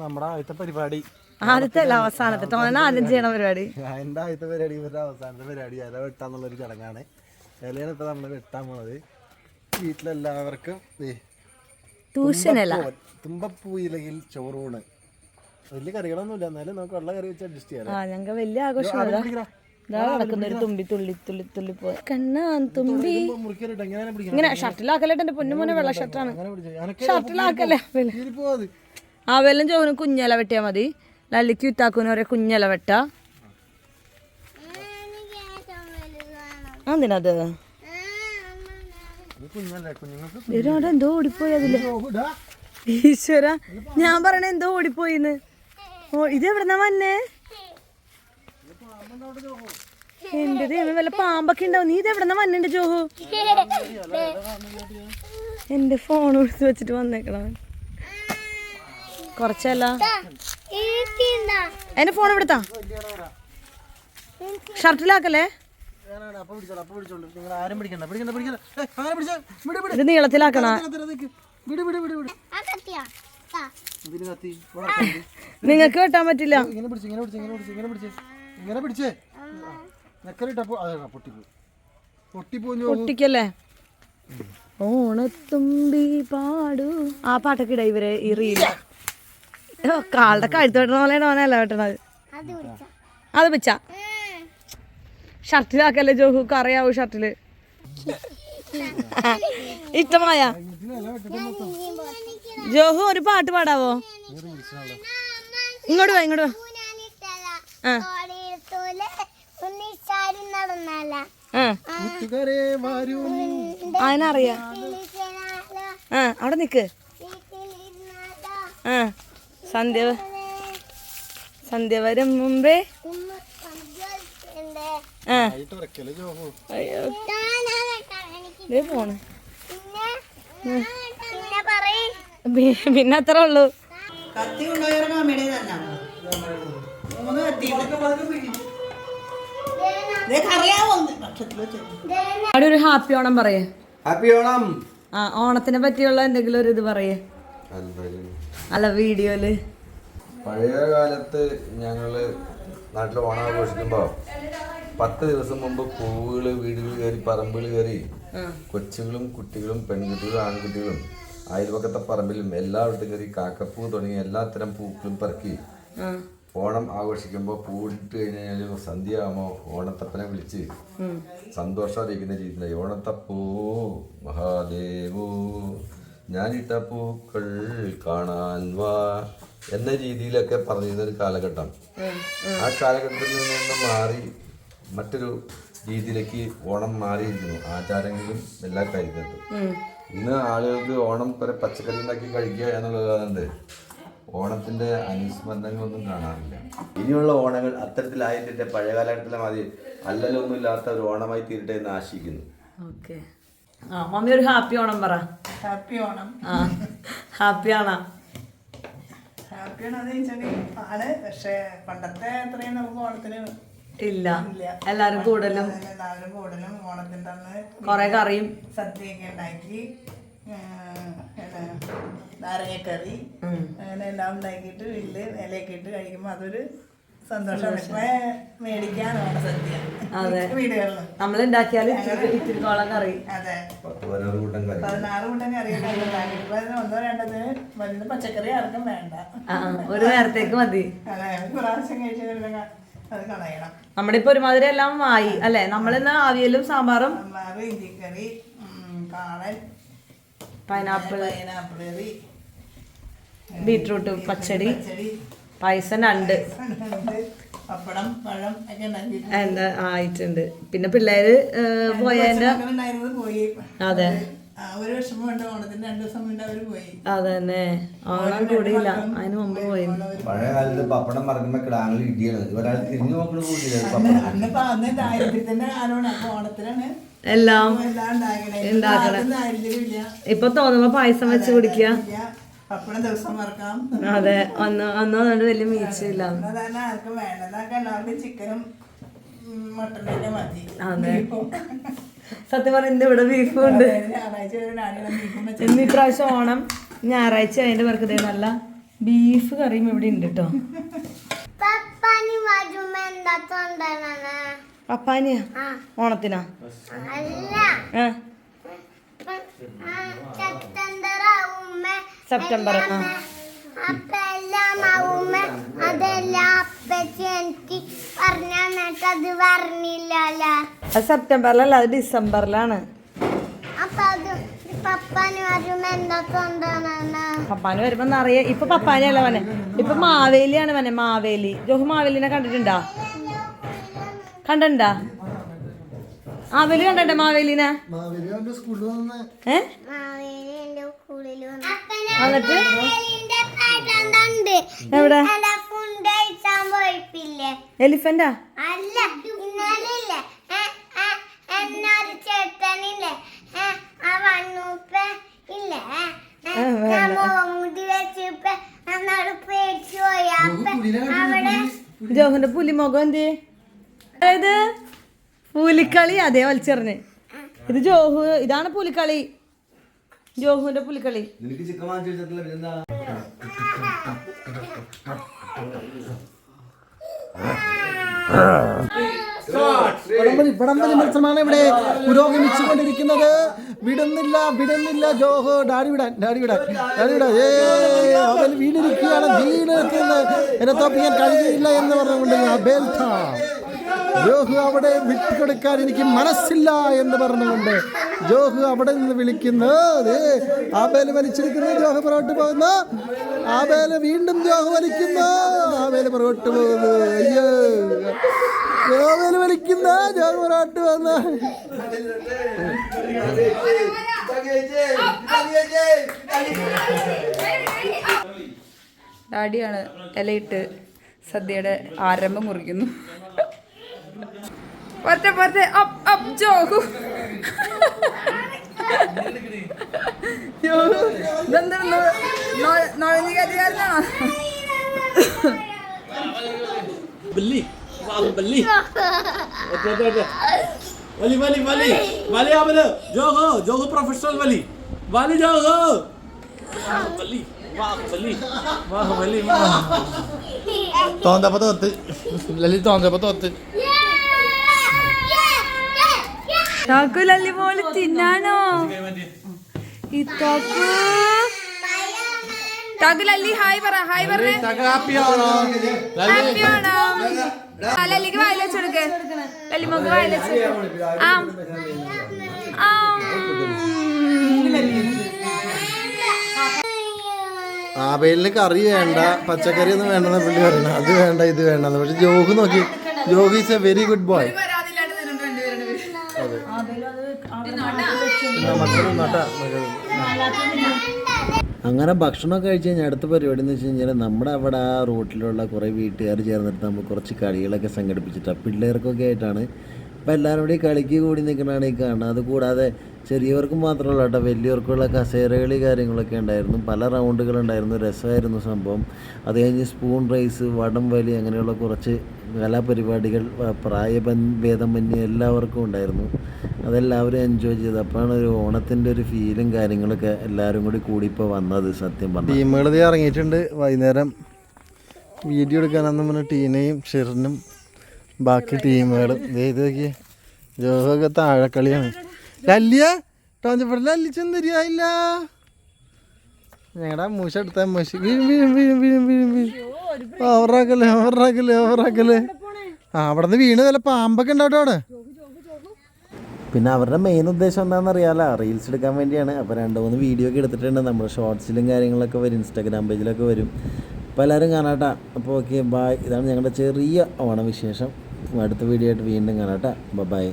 നമ്മുടെ ആദ്യത്തെ പരിപാടി. ആദ്യത്തെ അല്ല അവസാനത്തെ. ടോണ ആദ്യം ചെയ്യണ പരിപാടി. എന്റെ ആദ്യത്തെ പരിപാടി ഇവരുടെ അവസാനത്തെ പരിപാടി. ഇല വെട്ടാന്നുള്ളൊരു ചടങ്ങാണ്. ഇലയാണ് ഇപ്പൊ നമ്മൾ വെട്ടാൻ പോണത്. വീട്ടിലെല്ലാവർക്കും ദേ ട്യൂഷനല്ല. തുമ്പപ്പൂവൻ. തുമ്പപ്പൂ ഇലയിൽ ചോറൂണ് വലിയ കറികളൊന്നുമില്ല. എന്നാലും നമുക്ക് വെള്ള കറി വെച്ച് അഡ്ജസ്റ്റ് ചെയ്യാം ആ ഞങ്ങൾക്ക് വലിയ ആഘോഷം പിടിക്കടാ. നടക്കുന്ന. ഒരു തുമ്പി തുള്ളി തുള്ളി തുള്ളി പോയി കണ്ണാൻ തുമ്പി. ഇങ്ങനെ ഷർട്ടിലാക്കല്ലേട്ട് എന്റെ പൊന്നു മോനെ വെള്ള ഷർട്ടാണ് ഷർട്ടിലാക്കല്ലേ പോവാത് ആ വെല്ലം ചോറിന് കുഞ്ഞല വെട്ടിയാൽ മതി. ലല്ലിക്ക് വിത്താക്കുന്ന ഒരേ കുഞ്ഞല വെട്ട. എന്തിനത് എന്തോ ഓടിപ്പോയി അതിൽ. ഈശ്വര ഞാൻ പറയണ എന്തോ ഓടിപ്പോയിന്ന്. ഓ ഇത് എവിടെന്നാ വന്നേ? എന്റെ ദൈവം വല്ല പാമ്പൊക്കെ ഉണ്ടാവും. നീ ഇത് എവിടെന്നാ വന്നിണ്ട് ജോഹു? എന്റെ ഫോൺ എടുത്ത് വെച്ചിട്ട് വന്നേക്കണം കുറച്ചല്ല. എന്റെ ഫോൺ ഇവിടുത്താ ഷർട്ടിലാക്കല്ലേ? ഇത് നീളത്തിലാക്കണ. നിങ്ങക്ക് വെട്ടാൻ പറ്റില്ല. പൊട്ടിക്കല്ലേ? ഓണത്തുമ്പി പാടു. ആ പാട്ടൊക്കെ ഇട ഇവരെ ഈ റീൽ. കാളുടെ കഴുത്ത് വെട്ടണ പോലെയാണ് ഓനല്ല വെട്ടണത് അത് പിച്ച ഷർട്ടിലാക്കല്ലേ ജോഹു? കറിയാവൂ ഷർട്ടിൽ. ഇഷ്ടമായ? ജോഹു ഒരു പാട്ട് പാടാവോ? ഇങ്ങോട്ട് വാ ഇങ്ങോട്ട് വാ. ആ അതിനറിയാം. ആ അവിടെ നിക്ക്. ആ. സന്ധ്യ സന്ധ്യ വരും മുമ്പേ ആ. അയ്യോ. പോണ്. പിന്നെ അത്ര ഉള്ളു. കത്തി തന്നെ. മൂന്ന് വെച്ച് അവിടെ ഒരു ഹാപ്പി ഓണം പറയേ. ഹാപ്പി ഓണം. ആ ഓണത്തിനെ പറ്റിയുള്ള എന്തെങ്കിലും ഒരു ഇത് പറയേ. അല്ല വീഡിയോയിൽ. പഴയ കാലത്ത് ഞങ്ങൾ നാട്ടിൽ ഓണം ആഘോഷിക്കുമ്പോ പത്ത് ദിവസം മുമ്പ് പൂവുകൾ വീടുകൾ കയറി പറമ്പുകൾ കയറി കൊച്ചുകളും കുട്ടികളും പെൺകുട്ടികളും ആൺകുട്ടികളും അയൽപക്കത്തെ പറമ്പിലും എല്ലായിടത്തും കയറി കാക്കപ്പൂ തുടങ്ങി എല്ലാത്തരം പൂക്കളും പറക്കി ഓണം ആഘോഷിക്കുമ്പോൾ പൂവിട്ട് കഴിഞ്ഞാൽ സന്ധ്യയാകുമ്പോൾ ഓണത്തപ്പനെ വിളിച്ച് സന്തോഷം അറിയിക്കുന്ന രീതിയിലായി. ഓണത്തപ്പൂ മഹാദേവോ. ഞാനിട്ട പൂക്കൾ കാണാൻ വാ എന്ന രീതിയിലൊക്കെ പറഞ്ഞിരുന്ന ഒരു കാലഘട്ടം. ആ കാലഘട്ടത്തിൽ നിന്ന് മാറി മറ്റൊരു രീതിയിലേക്ക് ഓണം മാറിയിരിക്കുന്നു. ആചാരങ്ങളിലും എല്ലാ കാര്യത്തിലും ഇന്ന് ആളുകൾക്ക് ഓണം കുറെ പച്ചക്കറി ഉണ്ടാക്കി കഴിക്കുക എന്നുള്ളതാണ്ട് ഓണത്തിന്റെ അനുസ്മരണങ്ങളൊന്നും കാണാറില്ല. ഇനിയുള്ള ഓണങ്ങൾ അത്തരത്തിലായിട്ടിട്ട് പഴയ കാലഘട്ടത്തിലെ മാതിരി അല്ലലൊന്നും ഇല്ലാത്ത ഒരു ഓണമായി തീരട്ടെ എന്ന് ആശിക്കുന്നു. ഓക്കെ. ആ മമ്മി ഒരു ഹാപ്പി ഓണം പറ. ഹാപ്പി ഓണം. ആ ഹാപ്പി ആണോ? ഹാപ്പി ഓണം എന്ന് വെച്ചിട്ടുണ്ടെങ്കിൽ ആണ്. പക്ഷേ പണ്ടത്തെ അത്രയും നമുക്ക് ഓണത്തിന് ഇല്ല. എല്ലാരും കൂടുതലും എല്ലാവരും കൂടുതലും ഓണത്തിന്റെ അന്ന് കൊറേ കറിയും സദ്യയൊക്കെ ഉണ്ടാക്കി നാരങ്ങക്കറി അങ്ങനെ എല്ലാം ഉണ്ടാക്കിയിട്ട് വീട്ടിൽ ഇലയൊക്കെ ഇട്ട് കഴിക്കുമ്പോൾ അതൊരു അതെ. നമ്മൾ ഉണ്ടാക്കിയാൽ ഇത്തിരി കോളം കറി. പതിനാറ് കൂട്ടം കറി. ഒന്നോ രണ്ടത് വലുത് പച്ചക്കറി ആർക്കും വേണ്ട. ആ ഒരു നേരത്തേക്ക് മതി. പ്രാവശ്യം കഴിച്ചു അത് കളയണം. നമ്മുടെ ഇപ്പൊ ഒരുമാതിരി എല്ലാം വായി അല്ലെ? നമ്മളിന്ന് ആവിയലും സാമ്പാറും ഇഞ്ചിക്കറി കാളൻ പൈനാപ്പിൾ പൈനാപ്പിൾ കറി ബീട്രൂട്ട് പച്ചടി. പച്ചടി. പായസം രണ്ട് ഉണ്ട്. പപ്പടം പഴം എന്താ ആയിട്ടുണ്ട്. പിന്നെ പിള്ളേര് പോയതിന്റെ പോയി. അതെ. ഒരു വിഷമം ഉണ്ട് ഓണത്തിന് രണ്ടു ദിവസം മുന്നേ അവർ പോയി. അതന്നെ. ഓണം കൂടിയില്ല. അതിന് മുമ്പ് പോയി. പഴയ കാലത്ത് പപ്പടം മറക്കുമ്പോ കിടാങ്ങൾ ഇടിയാണ് ഒരാൾ തിരിഞ്ഞു നോക്കണ കൂടിയില്ല എല്ലാം ഉണ്ടാക്കണേ. ഇപ്പൊ തോന്നുമ്പോ പായസം വെച്ച് കുടിക്കുക പപ്പടം ദിവസം മറക്കാം. അതെ അന്ന് അന്ന് അതുകൊണ്ട് വലിയ മീച്ചില്ല. അതാണ് ആർക്കും വേണ്ടതൊക്കെ എല്ലാവർക്കും ചിക്കനും മട്ടനൊക്കെ മതി. അതെ. ബീഫും. സത്യം പറഞ്ഞ ഇന്ന് ഇവിടെ ബീഫും ഉണ്ട്. ഞായറാഴ്ച ഒരു നാല് ബീഫും വെച്ച് ഇന്ന് ഇപ്രാവശ്യം ഓണം. ഞായറാഴ്ച അതിന്റെ ബർത്ത്ഡേ നല്ല ബീഫ് കറിയും ഇവിടെ ഉണ്ട് കേട്ടോ പപ്പാനി വരുമ്പോ എന്താ തൊണ്ടനാണ് പപ്പാനിയാ? ഓണത്തിനാ? അല്ല. ആ, ആവുമ്പോ സെപ്റ്റംബർ. ആ അത് സെപ്റ്റംബറിലല്ല അത് ഡിസംബറിലാണ്. പപ്പാനി വരുമ്പോ എന്താ ഇപ്പൊ പപ്പാന് നിറയെ പപ്പാനല്ല വനെ ഇപ്പൊ മാവേലിയാണ് വനെ മാവേലി. ജോഹു മാവേലിനെ കണ്ടിട്ടുണ്ടാ? കണ്ടിട്ടുണ്ടാ മാവേലി കണ്ടേ മാവേലിനെ? മാവേലി സ്കൂളിൽ വന്ന്. ഏ? എന്നിട്ട് പുലി എവിടെ? എലിഫന്റാ? അല്ല ഇന്നലെ എന്നൊരു ചേട്ടനില്ലേ? ആ വണ്ണൂപ്പ ഇല്ലേ? ജോഹുന്റെ പുലിമുഖം എന്ത്? അതായത് പുലിക്കളി അതേ വലിച്ചെറിഞ്ഞ് ഇത് ജോഹു ഇതാണ് പുലിക്കളി. ജോഹുവിന്റെ പുലിക്കളി. നിനക്ക് ചിക്കൻ വടംവലി വടംവലി മത്സരമാണ് ഇവിടെ പുരോഗമിച്ചു കൊണ്ടിരിക്കുന്നത് വിടുന്നില്ല വിടുന്നില്ല ജോഹോ. ഡാഡി വിടാൻ ഡാഡി വിടാൻ ഡാഡി വിടാൻ. ഏ അവൻ വീണിരിക്കുകയാണ് വീണിരിക്കുന്നത് എന്നെ തോപ്പിക്കാൻ കഴിയുകയില്ല എന്ന് പറഞ്ഞുകൊണ്ട് അബേൽ ഖാൻ ജോഹു അവിടെ വിട്ടുകൊടുക്കാൻ എനിക്ക് മനസ്സില്ല എന്ന് പറഞ്ഞുകൊണ്ട് ജോഹു അവിടെ നിന്ന് വിളിക്കുന്നു. ദേ, ആബേൽ വലിച്ചിരിക്കുന്നു ജോഹു പുറകോട്ട് പോകുന്നു. ആബേൽ വീണ്ടും ജോഹു വലിക്കുന്നു. ആബേൽ പുറകോട്ട് പോകുന്നു. അയ്യോ. ജോഹുൽ വലിക്കുന്ന ജോഹു പുറകോട്ട് പോകുന്നു. ഡാഡിയാണ് ഇലയിട്ട് സദ്യയുടെ ആരംഭം पढ़ते पढ़ते अब अब जो जोगु नंदर नो नो नौरंगी का दिया था। बल्ली वाह बल्ली। अच्छा अच्छा वाली वाली वाली वाली आप बोलो जोगो जोगो प्रोफेशनल वाली। वाली जोगो बल्ली तो पता होते ललित तो पता होते। ലലി തോന്നപ്പോ തിന്നാനോ? ഈ താക്കു. താക്കു ലല്ലി ഹായ് പറ ഹായ് പറഞ്ഞേ. ഹാപ്പി ആണോ? ലല്ലിക്ക് വായിൽ വെച്ചെടുക്ക് വായിൽ ആ. ആ. ആബേലിന് കറി വേണ്ട പച്ചക്കറി ഒന്നും വേണ്ടെന്ന് പുള്ളി പറയണം അത് വേണ്ട ഇത് വേണ്ടെന്ന്. പക്ഷെ ജോഹു നോക്കി. Johu is a very good boy അങ്ങനെ ഭക്ഷണം കഴിച്ച് കഴിഞ്ഞാൽ അടുത്ത പരിപാടി എന്ന് വെച്ച് കഴിഞ്ഞാൽ നമ്മുടെ അവിടെ ആ റൂട്ടിലുള്ള കുറേ വീട്ടുകാർ ചേർന്നിട്ട് നമ്മൾ കുറച്ച് കളികളൊക്കെ സംഘടിപ്പിച്ചിട്ടാണ് പിള്ളേർക്കൊക്കെ ആയിട്ടാണ്. അപ്പോൾ എല്ലാവരും കൂടി കളിക്ക് കൂടി നിൽക്കണതാണ് ഈ കാണുന്നത്. അതുകൂടാതെ ചെറിയവർക്ക് മാത്രമല്ല കേട്ടോ വലിയവർക്കുള്ള കസേരകളി കാര്യങ്ങളൊക്കെ ഉണ്ടായിരുന്നു. പല റൗണ്ടുകളുണ്ടായിരുന്നു രസമായിരുന്നു സംഭവം. അത് കഴിഞ്ഞ് സ്പൂൺ റൈസ് വടം വലി അങ്ങനെയുള്ള കുറച്ച് കലാപരിപാടികൾ പ്രായഭേദമന്യേ എല്ലാവർക്കും ഉണ്ടായിരുന്നു. അതെല്ലാവരും എൻജോയ് ചെയ്തു. അപ്പോഴാണ് ഒരു ഓണത്തിന്റെ ഒരു ഫീലും കാര്യങ്ങളൊക്കെ എല്ലാവരും കൂടി കൂടി ഇപ്പോൾ വന്നത് സത്യം പറഞ്ഞു. ടീമുകൾ ഇറങ്ങിയിട്ടുണ്ട്. വൈകുന്നേരം വീഡിയോ എടുക്കാനെന്ന് പറഞ്ഞ ടീനയും ഷെറിനും ബാക്കി ടീമുകളും. ഇത് നോക്കി ജോഹൊക്കെ താഴെക്കളിയാണ്. ലല്ലിയ ടോഞ്ചപ്പട ലല്ലിച്ചെന്തരിയായില്ല ഞങ്ങളുടെ മൂശ എടുത്ത മൂശ. വീഴും വീഴും വീഴും വീഴും വീഴും വീഴും. ഓവറാക്കല്ലേ ഓവറാക്കല്ലേ ഓവറാക്കല്ലേ ആ അവിടെ നിന്ന് വീണ് വല്ല പാമ്പൊക്കെ ഉണ്ടാവട്ടോ അവിടെ. പിന്നെ അവരുടെ മെയിൻ ഉദ്ദേശം എന്താണെന്ന് അറിയാമല്ലോ റീൽസ് എടുക്കാൻ വേണ്ടിയാണ്. അപ്പോൾ രണ്ട് മൂന്ന് വീഡിയോ ഒക്കെ എടുത്തിട്ടുണ്ട്. നമ്മുടെ ഷോർട്സിലും കാര്യങ്ങളൊക്കെ വരും ഇൻസ്റ്റാഗ്രാം പേജിലൊക്കെ വരും. അപ്പോൾ എല്ലാവരും കാണാട്ടാ. അപ്പോൾ ഓക്കെ ബായ് ഇതാണ് ഞങ്ങളുടെ ചെറിയ ഓണവിശേഷം. അടുത്ത വീഡിയോ ആയിട്ട് വീണ്ടും കാണാട്ടാ. ബൈ